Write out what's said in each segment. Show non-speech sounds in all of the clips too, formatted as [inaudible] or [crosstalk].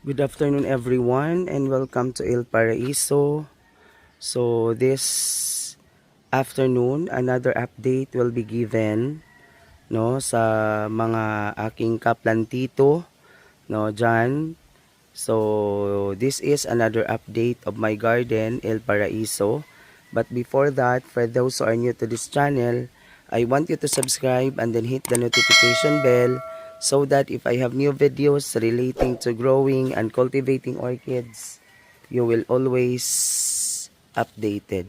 Good afternoon everyone and welcome to El Paraiso. So this afternoon another update will be given no sa mga aking kaplantito no diyan. So this is another update of my garden El Paraiso. But before that, for those who are new to this channel, I want you to subscribe and then hit the notification bell so that if I have new videos relating to growing and cultivating orchids, you will always updated.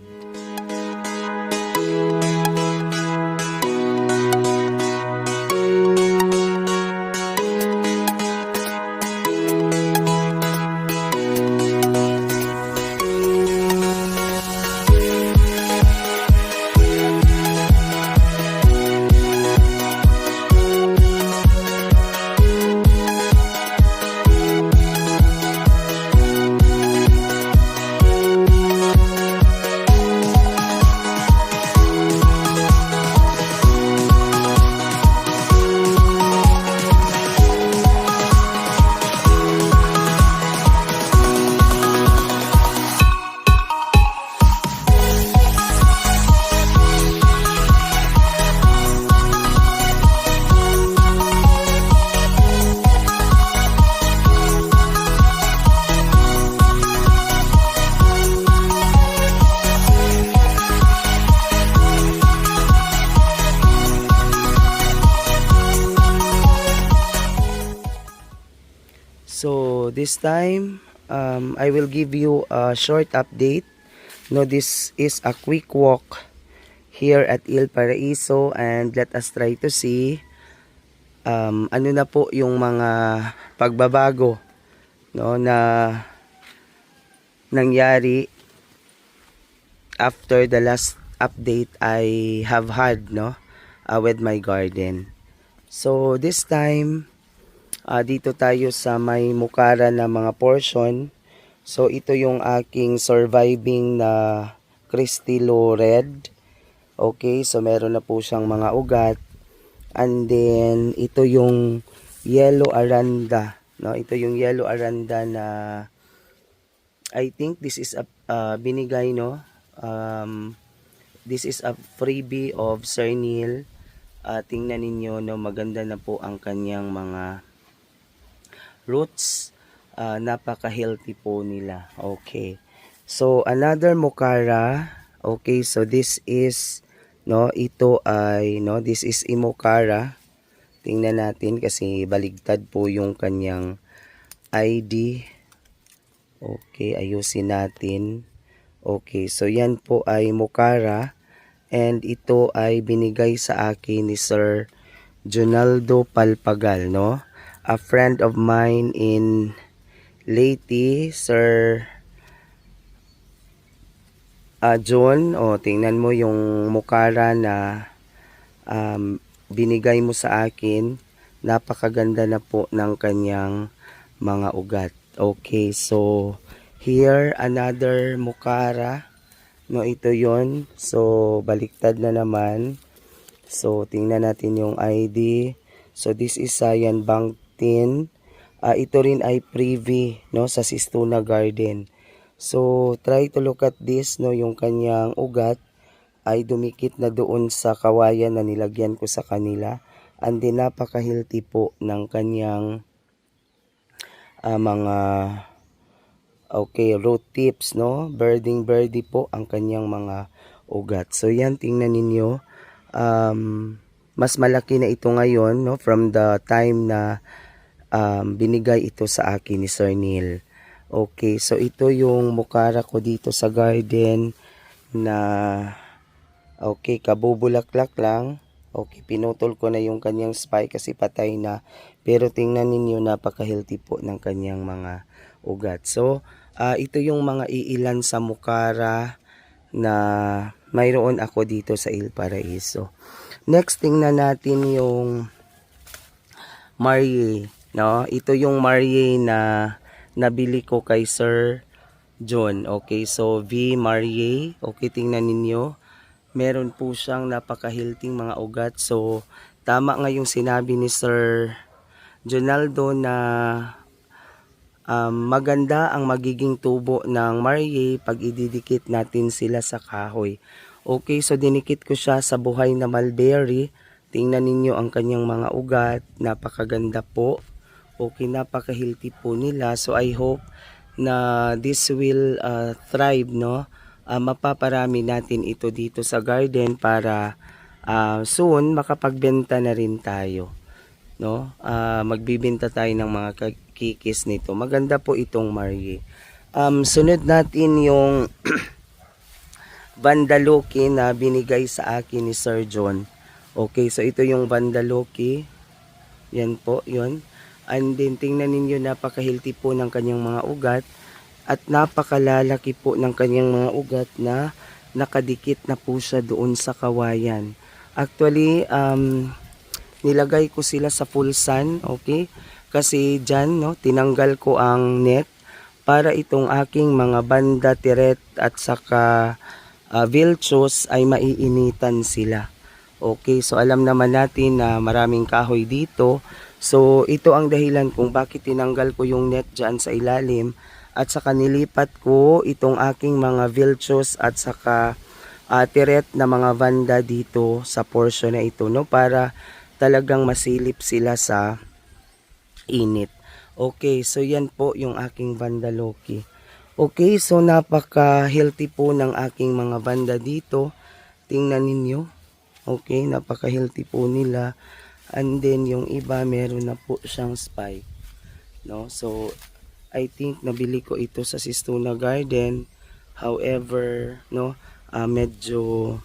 So this time, um, I will give you a short update. No, this is a quick walk here at Il Paraiso and let us try to see um, ano na po yung mga pagbabago no na nangyari after the last update I have had no uh, with my garden. So this time Ah, dito tayo sa may mukara na mga portion. So ito yung aking surviving na Cristilo Red. Okay, so meron na po siyang mga ugat. And then ito yung yellow aranda, no? Ito yung yellow aranda na I think this is a ah, binigay no. Um, this is a freebie of Sir Neil. Ah, tingnan ninyo no, maganda na po ang kanyang mga roots. Ah, napaka-healthy po nila. Okay. So, another mokara. Okay, so this is, no, ito ay, no, this is imokara. Tingnan natin kasi baligtad po yung kanyang ID. Okay, ayusin natin. Okay, so yan po ay mokara. And ito ay binigay sa akin ni Sir Jonaldo Palpagal, no? A friend of mine in Leyte, Sir uh, John. O, tingnan mo yung mukara na um, binigay mo sa akin. Napakaganda na po ng kanyang mga ugat. Okay, so here another mukara. No, ito yon So, baliktad na naman. So, tingnan natin yung ID. So, this is Sayan Bank 10. Ah, ito rin ay privy no sa Sistuna Garden. So try to look at this no yung kanyang ugat ay dumikit na doon sa kawayan na nilagyan ko sa kanila. And then napaka-healthy po ng kanyang ah, mga okay root tips no. Birding birdie po ang kanyang mga ugat. So yan tingnan ninyo um, mas malaki na ito ngayon no from the time na um, binigay ito sa akin ni Sir Neil. Okay, so ito yung mukara ko dito sa garden na okay, kabubulaklak lang. Okay, pinutol ko na yung kanyang spike kasi patay na. Pero tingnan ninyo, napaka-healthy po ng kanyang mga ugat. So, ah, ito yung mga iilan sa mukara na mayroon ako dito sa Il Paraiso. Next, tingnan natin yung Marie. No, ito yung Marie na nabili ko kay Sir John. Okay, so V Marie. Okay, tingnan ninyo. Meron po siyang napaka-healthy mga ugat. So, tama nga yung sinabi ni Sir Jonaldo na um, maganda ang magiging tubo ng Marie pag ididikit natin sila sa kahoy. Okay, so dinikit ko siya sa buhay na mulberry. Tingnan ninyo ang kanyang mga ugat. Napakaganda po. Okay, napaka-healthy po nila. So I hope na this will uh, thrive, no? Ah, mapaparami natin ito dito sa garden para ah, soon makapagbenta na rin tayo no? Ah, magbibenta tayo ng mga kikis nito. Maganda po itong Marie. Um, sunod natin yung [clears throat] Vandaloki na binigay sa akin ni Sir John. Okay, so ito yung Vandaloki. Yan po, yun. And then, tingnan ninyo, napaka-healthy po ng kanyang mga ugat. At napakalalaki po ng kanyang mga ugat na nakadikit na po siya doon sa kawayan. Actually, um, nilagay ko sila sa full sun, okay? Kasi dyan, no, tinanggal ko ang net para itong aking mga banda, tiret at saka uh, vilchos ay maiinitan sila. Okay, so alam naman natin na maraming kahoy dito. So ito ang dahilan kung bakit tinanggal ko yung net dyan sa ilalim at saka nilipat ko itong aking mga vilchos at saka uh, tiret na mga banda dito sa portion na ito no para talagang masilip sila sa init. Okay, so yan po yung aking banda Loki. Okay, so napaka-healthy po ng aking mga banda dito. Tingnan ninyo. Okay, napaka-healthy po nila. And then yung iba meron na po siyang spike. No? So I think nabili ko ito sa Sistuna Garden. However, no, ah, medyo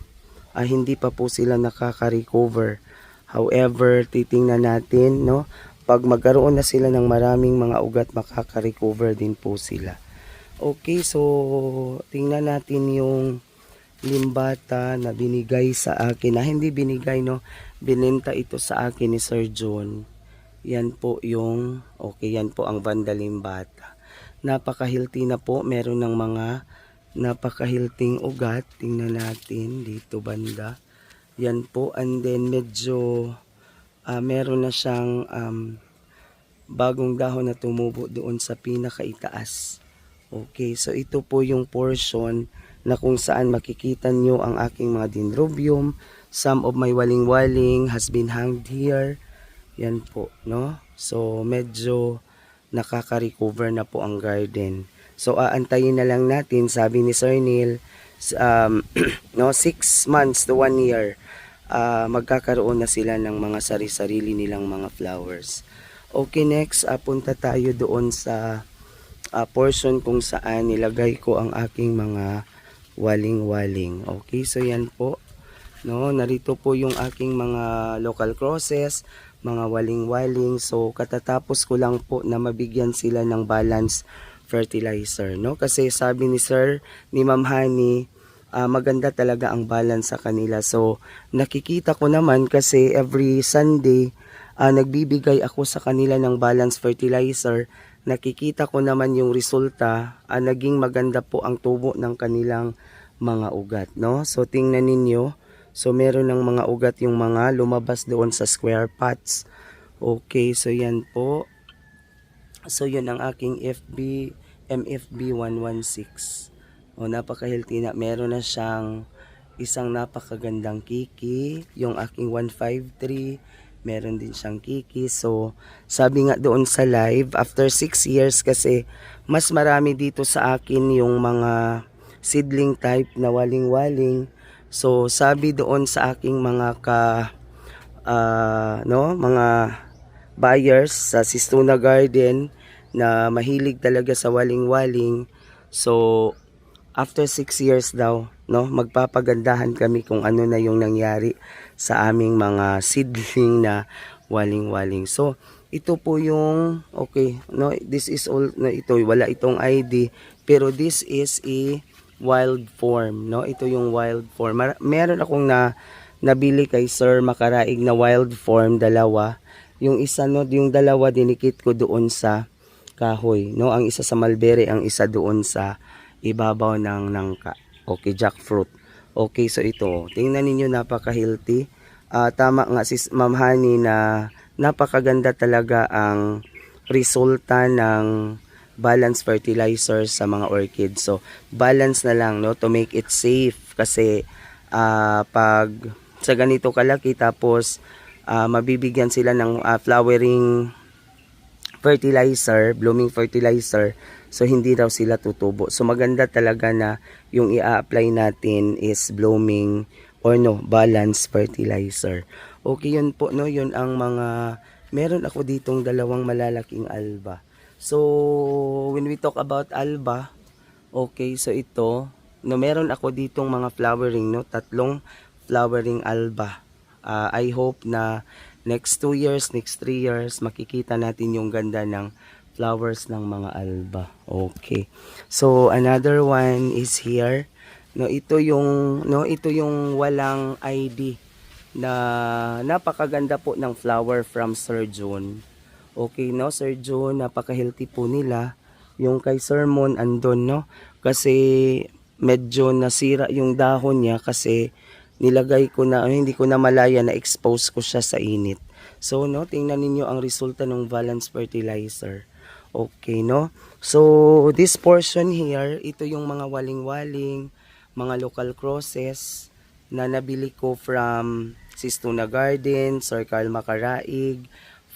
ah, hindi pa po sila nakaka-recover. However, titingnan natin, no, pag magkaroon na sila ng maraming mga ugat, makaka-recover din po sila. Okay, so tingnan natin yung limbata na binigay sa akin, na hindi binigay, no, binenta ito sa akin ni Sir John. Yan po yung, okay, yan po ang banda limbata. Napaka-healthy na po, meron ng mga napaka-healthy ugat. Tingnan natin dito banda. Yan po, and then medyo ah, meron na siyang um, bagong dahon na tumubo doon sa pinakaitaas. Okay, so ito po yung portion na kung saan makikita nyo ang aking mga dendrobium. Some of my waling-waling has been hanged here. Yan po, no? So, medyo nakaka-recover na po ang garden. So, aantayin na lang natin, sabi ni Sir Neil, um, [clears throat] no, 6 months to 1 year, ah, magkakaroon na sila ng mga sari-sarili nilang mga flowers. Okay, next, ah, punta tayo doon sa ah, portion kung saan nilagay ko ang aking mga waling-waling. Okay, so yan po. No, narito po yung aking mga local crosses, mga waling-waling. So katatapos ko lang po na mabigyan sila ng balance fertilizer, no? Kasi sabi ni Sir, ni Ma'am Honey, ah, maganda talaga ang balance sa kanila. So nakikita ko naman kasi every Sunday ah, nagbibigay ako sa kanila ng balance fertilizer. Nakikita ko naman yung resulta, ah, naging maganda po ang tubo ng kanilang mga ugat, no? So tingnan ninyo, So meron ng mga ugat yung mga lumabas doon sa square pots. Okay, so yan po. So yun ang aking FB MFB 116. O napaka-healthy na. Meron na siyang isang napakagandang kiki, yung aking 153 meron din siyang kiki. So, sabi nga doon sa live, after 6 years kasi, mas marami dito sa akin yung mga seedling type na waling-waling. So, sabi doon sa aking mga ka, ah, no, mga buyers sa Sistuna Garden na mahilig talaga sa waling-waling. So, after 6 years daw, no, magpapagandahan kami kung ano na yung nangyari sa aming mga seedling na waling-waling. So, ito po yung, okay, no, this is all, no, ito, wala itong ID, pero this is a wild form, no? Ito yung wild form. Mar- meron akong na nabili kay Sir Makaraig na wild form, dalawa. Yung isa, no, yung dalawa dinikit ko doon sa kahoy, no? Ang isa sa mulberry, ang isa doon sa ibabaw ng nangka. Okay, jackfruit. Okay, so ito, tingnan ninyo napaka-healthy. Ah, tama nga si Ma'am Honey na napakaganda talaga ang resulta ng balance fertilizer sa mga orchids. So, balance na lang, no, to make it safe. Kasi, ah, pag sa ganito kalaki, tapos, ah, mabibigyan sila ng ah, flowering fertilizer, blooming fertilizer, so hindi raw sila tutubo. So maganda talaga na yung i-apply natin is blooming or no, balance fertilizer. Okay yun po, no? Yun ang mga, meron ako ditong dalawang malalaking alba. So, when we talk about alba, okay, so ito, no, meron ako ditong mga flowering, no? Tatlong flowering alba. Ah, I hope na next 2 years, next 3 years, makikita natin yung ganda ng flowers ng mga alba. Okay. So, another one is here. No, ito yung, no, ito yung walang ID na napakaganda po ng flower from Sir John. Okay, no, Sir John, napaka-healthy po nila. Yung kay Sir Mon andon, no? Kasi medyo nasira yung dahon niya kasi nilagay ko na, hindi ko na malaya na expose ko siya sa init. So, no, tingnan ninyo ang resulta ng balance fertilizer. Okay, no? So, this portion here, ito yung mga waling-waling, mga local crosses na nabili ko from Sistuna Garden, Sir Carl Macaraig,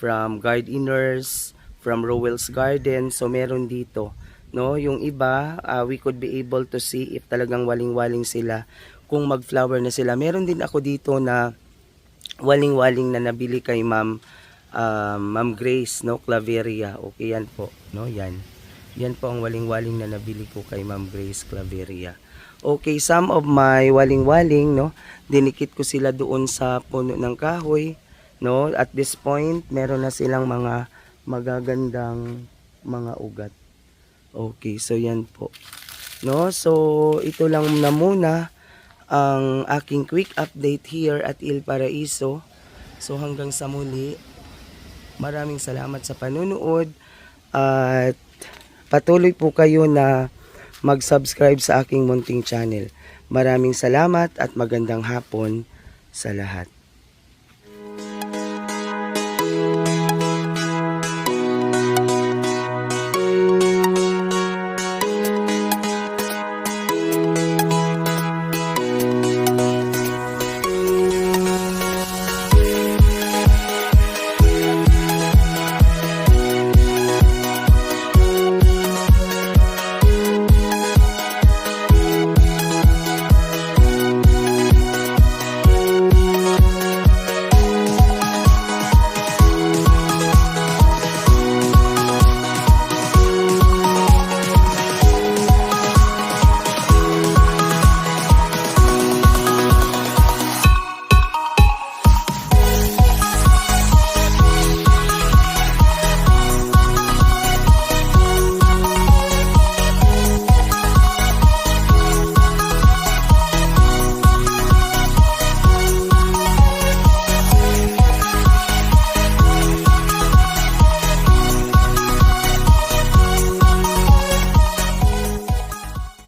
from Gardeners, from Rowell's Garden. So, meron dito. No, yung iba, ah, we could be able to see if talagang waling-waling sila kung mag-flower na sila. Meron din ako dito na waling-waling na nabili kay Ma'am ah, Ma'am Grace no Claveria. Okay yan po, no? Yan. Yan po ang waling-waling na nabili ko kay Ma'am Grace Claveria. Okay, some of my waling-waling, no? Dinikit ko sila doon sa puno ng kahoy, no? At this point, meron na silang mga magagandang mga ugat. Okay, so yan po. No? So, ito lang na muna ang aking quick update here at Il Paraiso. So, hanggang sa muli, maraming salamat sa panunood at patuloy po kayo na mag-subscribe sa aking munting channel. Maraming salamat at magandang hapon sa lahat.